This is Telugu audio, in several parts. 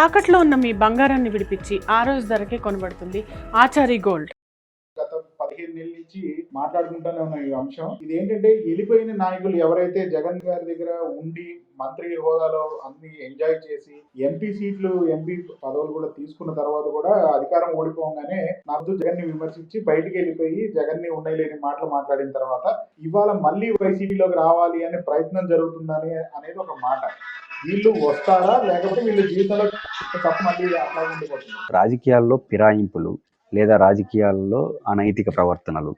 తాకట్లో ఉన్న మీ బంగారాన్ని విడిపించి ఆ రోజు ధరకే కొనబడుతుంది ఆచారి గోల్డ్. గత పదిహేను నెలల నుంచి మాట్లాడుకుంటూనే ఉన్న ఈ అంశం. ఇది ఏంటంటే వెళ్ళిపోయిన నాయకులు ఎవరైతే జగన్ గారి దగ్గర ఉండి మంత్రి హోదాలో అన్ని ఎంజాయ్ చేసి ఎంపీ సీట్లు ఎంపీ పదవులు కూడా తీసుకున్న తర్వాత కూడా అధికారం ఓడిపోగానే నాకు జగన్ని విమర్శించి బయటికి వెళ్ళిపోయి జగన్ని ఉండలేని మాటలు మాట్లాడిన తర్వాత ఇవాళ మళ్ళీ వైసీపీలోకి రావాలి అనే ప్రయత్నం జరుగుతుందని అనేది ఒక మాట. వీళ్ళు వస్తారా? లేకపోతే వీళ్ళ జీవితంలో తప్ప మళ్ళీ అట్లా ఉండిపోతుంది? రాజకీయాల్లో ఫిరాయింపులు లేదా రాజకీయాల్లో అనైతిక ప్రవర్తనలు.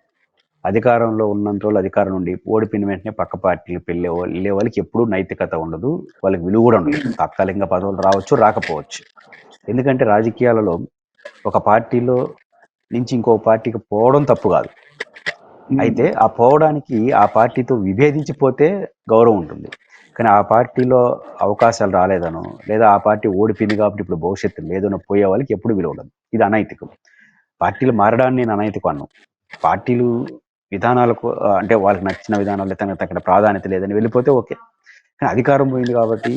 అధికారంలో ఉన్నంత రోజులు అధికారం నుండి ఓడిపోయిన వెంటనే పక్క పార్టీలకు వెళ్ళే వెళ్ళే వాళ్ళకి ఎప్పుడూ నైతికత ఉండదు. వాళ్ళకి విలువ కూడా ఉండదు. తాత్కాలికంగా పదవులు రావచ్చు రాకపోవచ్చు. ఎందుకంటే రాజకీయాలలో ఒక పార్టీలో నుంచి ఇంకో పార్టీకి పోవడం తప్పు కాదు. అయితే ఆ పోవడానికి ఆ పార్టీతో విభేదించిపోతే గౌరవం ఉంటుంది. కానీ ఆ పార్టీలో అవకాశాలు రాలేదను లేదా ఆ పార్టీ ఓడిపోయింది కాబట్టి ఇప్పుడు భవిష్యత్తు లేదనో పోయే వాళ్ళకి ఎప్పుడు విలువ ఉండదు. ఇది అనైతికం. పార్టీలు మారడాన్ని నేను అనైతికం అన్నాను పార్టీలు విధానాలకు అంటే వాళ్ళకి నచ్చిన విధానాలు తనకు తగిన ప్రాధాన్యత లేదని వెళ్ళిపోతే ఓకే. కానీ అధికారం పోయింది కాబట్టి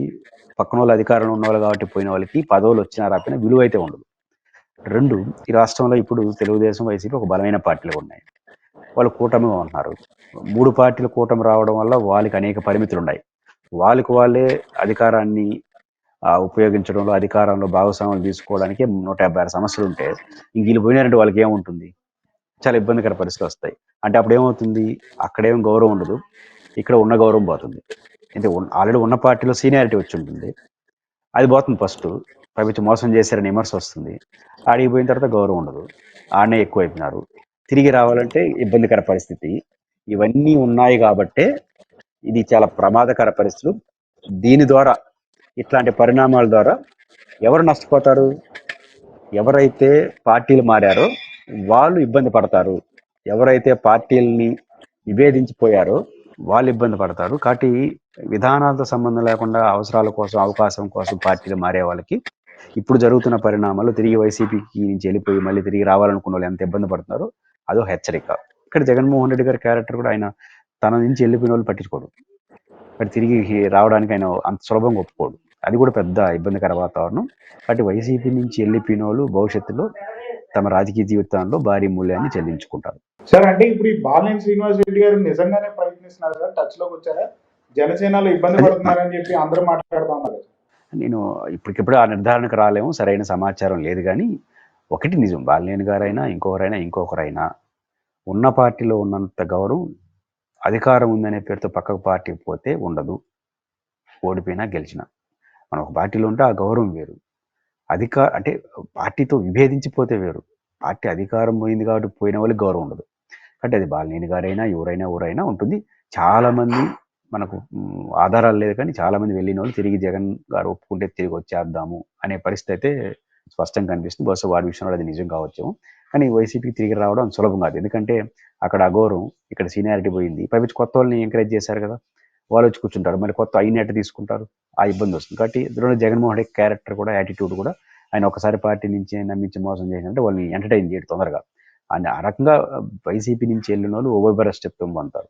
పక్కన వాళ్ళు అధికారంలో ఉన్నవాళ్ళు కాబట్టి పోయిన వాళ్ళకి పదవులు వచ్చినా రాకపోయినా విలువ అయితే ఉండదు. రెండు ఈ రాష్ట్రంలో ఇప్పుడు తెలుగుదేశం వైసీపీ ఒక బలమైన పార్టీలు ఉన్నాయి. వాళ్ళు కూటమిగా ఉన్నారు మూడు పార్టీలు కూటమి రావడం వల్ల వాళ్ళకి అనేక పరిమితులు ఉన్నాయి. వాళ్ళకి వాళ్ళే అధికారాన్ని ఉపయోగించడంలో అధికారంలో భాగస్వామ్యం తీసుకోవడానికి నూట యాభై ఆరు సమస్యలు ఉంటాయి ఇంక వీళ్ళు పోయినారంటే వాళ్ళకి ఏముంటుంది చాలా ఇబ్బందికర పరిస్థితులు వస్తాయి. అంటే అప్పుడు ఏమవుతుంది అక్కడేం గౌరవం ఉండదు. ఇక్కడ ఉన్న గౌరవం పోతుంది. అంటే ఆల్రెడీ ఉన్న పార్టీలో సీనియారిటీ వచ్చి ఉంటుంది అది పోతుంది ఫస్ట్. ప్రభుత్వం మోసం చేశారని విమర్శ వస్తుంది. ఆడికి పోయిన తర్వాత గౌరవం ఉండదు. ఆడనే ఎక్కువైపోయినారు. తిరిగి రావాలంటే ఇబ్బందికర పరిస్థితి. ఇవన్నీ ఉన్నాయి కాబట్టే ఇది చాలా ప్రమాదకర పరిస్థితులు. దీని ద్వారా ఇట్లాంటి పరిణామాల ద్వారా ఎవరు నష్టపోతారు? ఎవరైతే పార్టీలు మారారో వాళ్ళు ఇబ్బంది పడతారు. ఎవరైతే పార్టీలని విభేదించిపోయారో వాళ్ళు ఇబ్బంది పడతారు. కాబట్టి విధానాలతో సంబంధం లేకుండా అవసరాల కోసం అవకాశం కోసం పార్టీలు మారే వాళ్ళకి ఇప్పుడు జరుగుతున్న పరిణామాలు తిరిగి వైసీపీకి నుంచి వెళ్ళిపోయి మళ్ళీ తిరిగి రావాలనుకున్న వాళ్ళు ఎంత ఇబ్బంది పడుతున్నారో అదో హెచ్చరిక. ఇక్కడ జగన్మోహన్ రెడ్డి గారి క్యారెక్టర్ కూడా ఆయన తన నుంచి వెళ్ళిపోయిన వాళ్ళు పట్టించుకోడు. ఇక్కడ తిరిగి రావడానికి ఆయన అంత సులభంగా ఒప్పుకోడు. అది కూడా పెద్ద ఇబ్బందికర వాతావరణం. కాబట్టి వైసీపీ నుంచి వెళ్ళిపోయిన వాళ్ళు భవిష్యత్తులో తమ రాజకీయ జీవితంలో భారీ మూల్యాన్ని చెల్లించుకుంటారు. సార్ అంటే ఇప్పుడు ఈ బాలినేని శ్రీనివాస్ రెడ్డి గారు నిజంగానే ప్రయత్నిస్తున్నారు సార్ టచ్లోకి వచ్చారా? జనసేనలో ఇబ్బంది పడుతున్నారని చెప్పి అందరూ మాట్లాడుతూ ఉన్నారు నేను ఇప్పటికిప్పుడు ఆ నిర్ధారణకు రాలేము. సరైన సమాచారం లేదు కానీ ఒకటి నిజం. బాలినేని గారైనా ఇంకొకరైనా ఇంకొకరైనా ఉన్న పార్టీలో ఉన్నంత గౌరవం అధికారం ఉందనే పేరుతో పక్కకు పార్టీ పోతే ఉండదు. ఓడిపోయినా గెలిచిన. మనం ఒక పార్టీలో ఉంటే ఆ గౌరవం వేరు. అధికార అంటే పార్టీతో విభేదించిపోతే వేరు. పార్టీ అధికారం పోయింది కాబట్టి పోయిన వాళ్ళకి గౌరవం ఉండదు. కాబట్టి అది బాలినేని గారైనా ఎవరైనా ఎవరైనా ఉంటుంది. చాలామంది మనకు ఆధారాలు లేదు కానీ చాలామంది వెళ్ళిన వాళ్ళు తిరిగి జగన్ గారు ఒప్పుకుంటే తిరిగి వచ్చేద్దాము అనే పరిస్థితి అయితే స్పష్టంగా కనిపిస్తుంది. బహుశా వాడి విషయంలో అది నిజం కావచ్చు కానీ వైసీపీకి తిరిగి రావడం అంత సులభం కాదు. ఎందుకంటే అక్కడ అఘోరం ఇక్కడ సీనియారిటీ పోయింది. పైపించి కొత్త వాళ్ళని ఎంకరేజ్ చేశారు కదా. వాళ్ళు వచ్చి కూర్చుంటారు. మరి కొత్త అయిన ఎట్ట తీసుకుంటారు. ఆ ఇబ్బంది వస్తుంది. కాబట్టి ఇందులో జగన్మోహన్ రెడ్డి క్యారెక్టర్ కూడా యాటిట్యూడ్ కూడా ఆయన ఒకసారి పార్టీ నుంచి నమ్మించి మోసం చేసినట్టు వాళ్ళని ఎంటర్టైన్ చేయడం తొందరగా. అని ఆ రకంగా వైసీపీ నుంచి వెళ్ళిన వాళ్ళు ఓవర్ స్టెప్ పొందుతారు